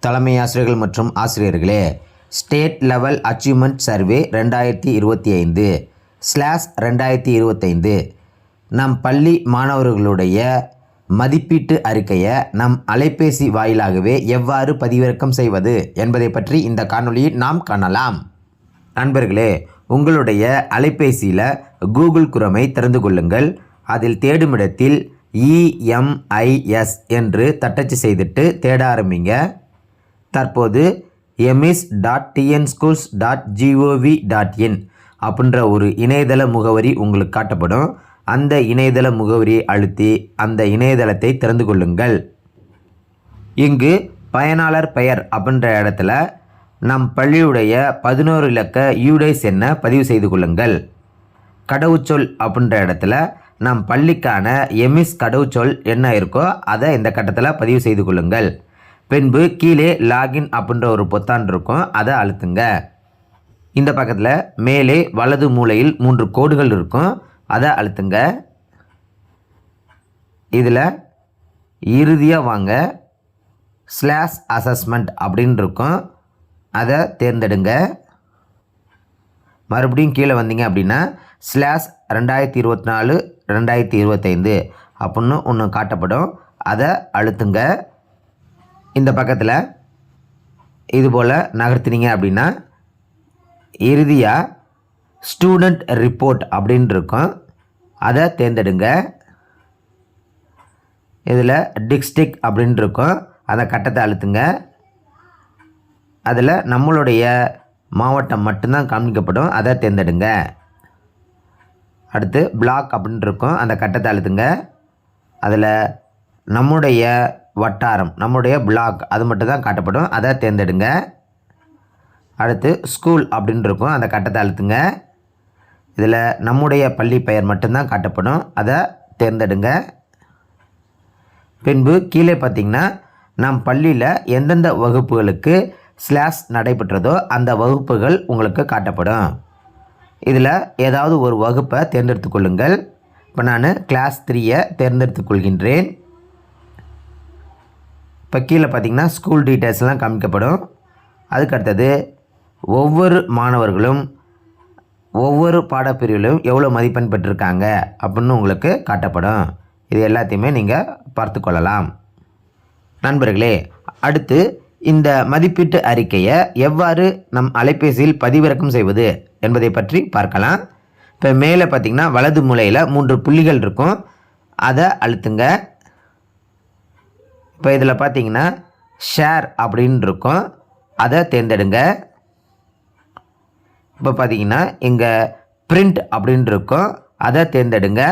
தலைமை ஆசிரியர்கள் மற்றும் ஆசிரியர்களே ஸ்டேட் லெவல் அச்சீவ்மெண்ட் சர்வே ரெண்டாயிரத்தி இருபத்தி ஐந்து ஸ்லாஷ் ரெண்டாயிரத்தி இருபத்தைந்து நம் பள்ளி மாணவர்களுடைய மதிப்பீட்டு அறிக்கையை நம் அலைபேசி வாயிலாகவே எவ்வாறு பதிவிறக்கம் செய்வது என்பதை பற்றி இந்த காணொளியில் நாம் காணலாம். நண்பர்களே உங்களுடைய அலைபேசியில் கூகுள் குரமை திறந்து கொள்ளுங்கள். அதில் தேடுமிடத்தில் இஎம்ஐஎஸ் என்று தட்டச்சு செய்துட்டு தேட ஆரம்பிங்க. தற்போது EMIS dot TN schools dot GOV dot IN அப்படின்ற ஒரு இணையதள முகவரி உங்களுக்கு காட்டப்படும். அந்த இணையதள முகவரியை அழுத்தி அந்த இணையதளத்தை திறந்து கொள்ளுங்கள். இங்கு பயனாளர் பெயர் அப்படின்ற இடத்துல நம் பள்ளியுடைய பதினோரு இலக்க யூடைஸ் என்ன பதிவு செய்து கொள்ளுங்கள். கடவுச்சொல் அப்படின்ற இடத்துல நம் பள்ளிக்கான எமிஸ் கடவுச்சொல் என்ன இருக்கோ அதை இந்த கட்டத்தில் பதிவு செய்து கொள்ளுங்கள். பின்பு கீழே லாகின் அப்படின்ற ஒரு பொத்தான் இருக்கும். அதை அழுத்துங்க. இந்த பக்கத்தில் மேலே வலது மூலையில் மூன்று கோடுகள் இருக்கும். அதை அழுத்துங்க. இதில் இறுதியாக வாங்க. ஸ்லாஷ் அசஸ்மெண்ட் அப்படின்னு இருக்கும். அதை தேர்ந்தெடுங்க. மறுபடியும் கீழே வந்தீங்க அப்படின்னா ஸ்லாஷ் ரெண்டாயிரத்தி இருபத்தி நாலு ரெண்டாயிரத்தி இருபத்தைந்து அப்படின்னு ஒன்று காட்டப்படும். அதை அழுத்துங்க. இந்த பக்கத்தில் இதுபோல் நகர்த்தினீங்க அப்படின்னா இறுதியாக ஸ்டூடெண்ட் ரிப்போர்ட் அப்படின்னு இருக்கும். அதை தேர்ந்தெடுங்க. இதில் டிக்ஸ்டிக் அப்படின்னு இருக்கும். அந்த கட்டத்தை அழுத்துங்க. அதில் நம்மளுடைய மாவட்டம் மட்டும்தான் காமிக்கப்படும் அதை தேர்ந்தெடுங்க. அடுத்து பிளாக் அப்படின்னு இருக்கும். அந்த கட்டத்தை அழுத்துங்க. அதில் நம்முடைய வட்டாரம். நம்முடைய பிளாக் அது மட்டும் தான் காட்டப்படும். அதை தேர்ந்தெடுங்க. அடுத்து ஸ்கூல் அப்படின்னு இருக்கும். அந்த கட்டத்தை அழுத்துங்க. இதில் நம்முடைய பள்ளி பெயர் மட்டும்தான் காட்டப்படும். அதை தேர்ந்தெடுங்க. பின்பு கீழே பார்த்தீங்கன்னா நம் பள்ளியில் எந்தெந்த வகுப்புகளுக்கு ஸ்லாஷ் நடைபெற்றதோ அந்த வகுப்புகள் உங்களுக்கு காட்டப்படும். இதில் ஏதாவது ஒரு வகுப்பை தேர்ந்தெடுத்து கொள்ளுங்கள். இப்போ நான் கிளாஸ் த்ரீயை தேர்ந்தெடுத்து கொள்கின்றேன். இப்போ கீழே பார்த்தீங்கன்னா ஸ்கூல் டீட்டெயில்ஸ்லாம் காமிக்கப்படும். அதுக்கு அடுத்தது ஒவ்வொரு மாணவர்களும் ஒவ்வொரு பாடப்பிரிவிலும் எவ்வளோ மதிப்பெண் பெற்றிருக்காங்க அப்படின்னு உங்களுக்கு காட்டப்படும். இது எல்லாத்தையுமே நீங்கள் பார்த்து கொள்ளலாம். நண்பர்களே அடுத்து இந்த மதிப்பீட்டு அறிக்கையை எவ்வாறு நம் அலைபேசியில் பதிவிறக்கம் செய்வது என்பதை பற்றி பார்க்கலாம். இப்போ மேலே பார்த்தீங்கன்னா வலது மூலையில் மூன்று புள்ளிகள் இருக்கும். அதை அழுத்துங்க. இப்போ இதில் பார்த்தீங்கன்னா ஷேர் அப்படின்னு இருக்கும். அதை தேர்ந்தெடுங்க. இப்போ பார்த்தீங்கன்னா இங்கே பிரிண்ட் அப்படின்னு இருக்கும். அதை தேர்ந்தெடுங்க.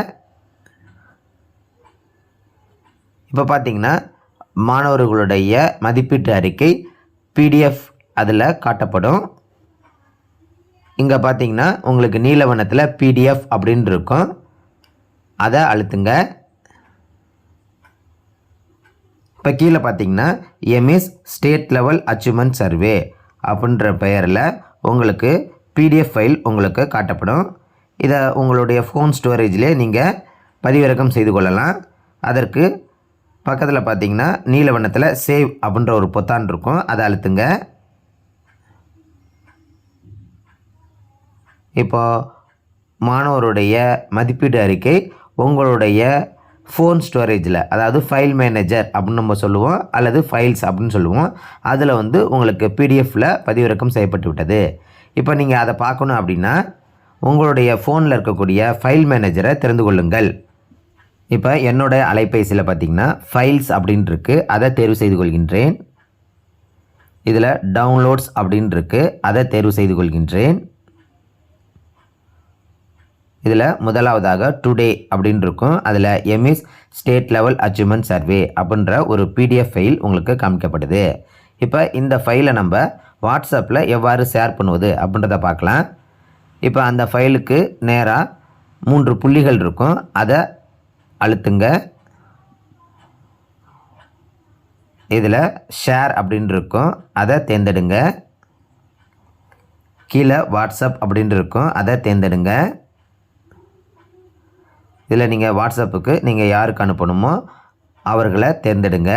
இப்போ பார்த்தீங்கன்னா மாணவர்களுடைய மதிப்பீட்டு அறிக்கை பிடிஎஃப் அதில் காட்டப்படும். இங்கே பார்த்தீங்கன்னா உங்களுக்கு நீலவனத்தில் பிடிஎஃப் அப்படின்னு இருக்கும். அதை அழுத்துங்க. இப்போ கீழே பார்த்தீங்கன்னா EMIS state level achievement survey அப்படின்ற பெயரில் உங்களுக்கு பிடிஎஃப் ஃபைல் உங்களுக்கு காட்டப்படும். இதை உங்களுடைய ஃபோன் ஸ்டோரேஜிலே நீங்கள் பதிவிறக்கம் செய்து கொள்ளலாம். அதற்கு பக்கத்தில் பார்த்தீங்கன்னா நீல வண்ணத்தில் சேவ் அப்படின்ற ஒரு பொத்தான் இருக்கும். அதை அழுத்துங்க. இப்போ மாணவருடைய மதிப்பீடு அறிக்கை உங்களுடைய ஃபோன் ஸ்டோரேஜில் அதாவது ஃபைல் மேனேஜர் அப்படின்னு நம்ம சொல்லுவோம் அல்லது ஃபைல்ஸ் அப்படின்னு சொல்லுவோம் அதில் வந்து உங்களுக்கு பிடிஎஃப்பில் பதிவிறக்கம் செய்யப்பட்டு விட்டது. இப்போ நீங்கள் அதை பார்க்கணும் அப்படின்னா உங்களுடைய ஃபோனில் இருக்கக்கூடிய ஃபைல் மேனேஜரை திறந்து கொள்ளுங்கள். இப்போ என்னோடய அலைபேசியில் பார்த்தீங்கன்னா ஃபைல்ஸ் அப்படின்னு இருக்குது அதை தேர்வு செய்து கொள்கின்றேன். இதில் டவுன்லோட்ஸ் அப்படின்னு இருக்குது அதை தேர்வு செய்து கொள்கின்றேன். இதில் முதலாவதாக டுடே அப்படின்னு இருக்கும் அதில் EMIS state level achievement survey அப்படின்ற ஒரு பிடிஎஃப் ஃபைல் உங்களுக்கு காமிக்கப்படுது. இப்போ இந்த ஃபைலை நம்ம வாட்ஸ்அப்பில் எவ்வாறு ஷேர் பண்ணுவது அப்படின்றத பார்க்கலாம். இப்போ அந்த ஃபைலுக்கு நேராக மூன்று புள்ளிகள் இருக்கும். அதை அழுத்துங்க. இதில் ஷேர் அப்படின்னு இருக்கும் அதை தேர்ந்தெடுங்க. கீழே வாட்ஸ்அப் அப்படின்னு இருக்கும் அதை தேர்ந்தெடுங்க. இதில் நீங்கள் வாட்ஸ்அப்புக்கு நீங்கள் யாருக்கு அனுப்பணுமோ அவர்களை தேர்ந்தெடுங்க.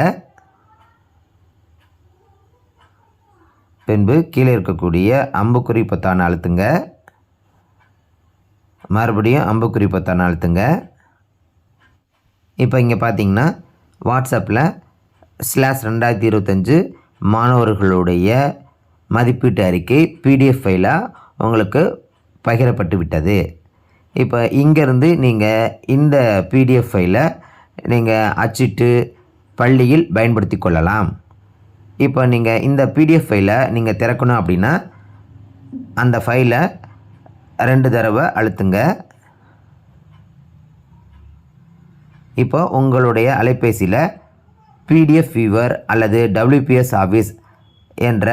பின்பு கீழே இருக்கக்கூடிய அம்புக்குறி பொத்தானை அழுத்துங்க. மறுபடியும் அம்புக்குறி பொத்தானை அழுத்துங்க. இப்போ இங்கே பார்த்தீங்கன்னா வாட்ஸ்அப்பில் ஸ்லாஷ் ரெண்டாயிரத்தி இருபத்தஞ்சு மாணவர்களுடைய மதிப்பீட்டு அறிக்கை பிடிஎஃப் ஃபைலாக உங்களுக்கு பகிரப்பட்டு விட்டது. இப்போ இங்கேருந்து நீங்கள் இந்த பிடிஎஃப் ஃபைலை நீங்கள் அச்சிட்டு பள்ளியில் பயன்படுத்தி கொள்ளலாம். இப்போ நீங்கள் இந்த பிடிஎஃப் ஃபைலை நீங்கள் திறக்கணும் அப்படின்னா அந்த ஃபைலை ரெண்டு தடவை அழுத்துங்க. இப்போ உங்களுடைய அலைபேசியில் பிடிஎஃப் ஃபீவர் அல்லது டபிள்யூபிஎஸ் ஆஃபீஸ் என்ற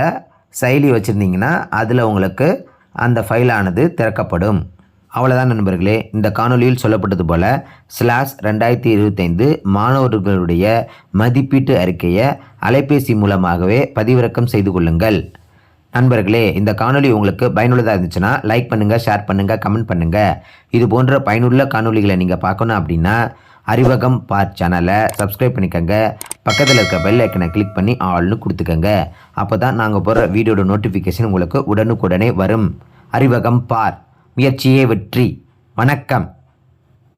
செயலி வச்சுருந்தீங்கன்னா அதில் உங்களுக்கு அந்த ஃபைலானது திறக்கப்படும். அவ்வளோதான் நண்பர்களே. இந்த காணொலியில் சொல்லப்பட்டது போல் ஸ்லாஷ் ரெண்டாயிரத்தி இருபத்தைந்து மாணவர்களுடைய மதிப்பீட்டு அறிக்கையை அலைபேசி மூலமாகவே பதிவிறக்கம் செய்து கொள்ளுங்கள். நண்பர்களே இந்த காணொளி உங்களுக்கு பயனுள்ளதாக இருந்துச்சுன்னா லைக் பண்ணுங்கள் ஷேர் பண்ணுங்கள் கமெண்ட் பண்ணுங்கள் இது போன்ற பயனுள்ள காணொளிகளை நீங்கள் பார்க்கணும் அப்படின்னா அறிவகம் பார் சேனலை சப்ஸ்கிரைப் பண்ணிக்கோங்க. பக்கத்தில் இருக்க பெல் ஐக்கனை கிளிக் பண்ணி ஆள்னு கொடுத்துக்கோங்க. அப்போ தான் நாங்கள் போகிற வீடியோட நோட்டிஃபிகேஷன் உங்களுக்கு உடனுக்குடனே வரும். அறிவகம் பார். முயற்சியே வெற்றி. வணக்கம்.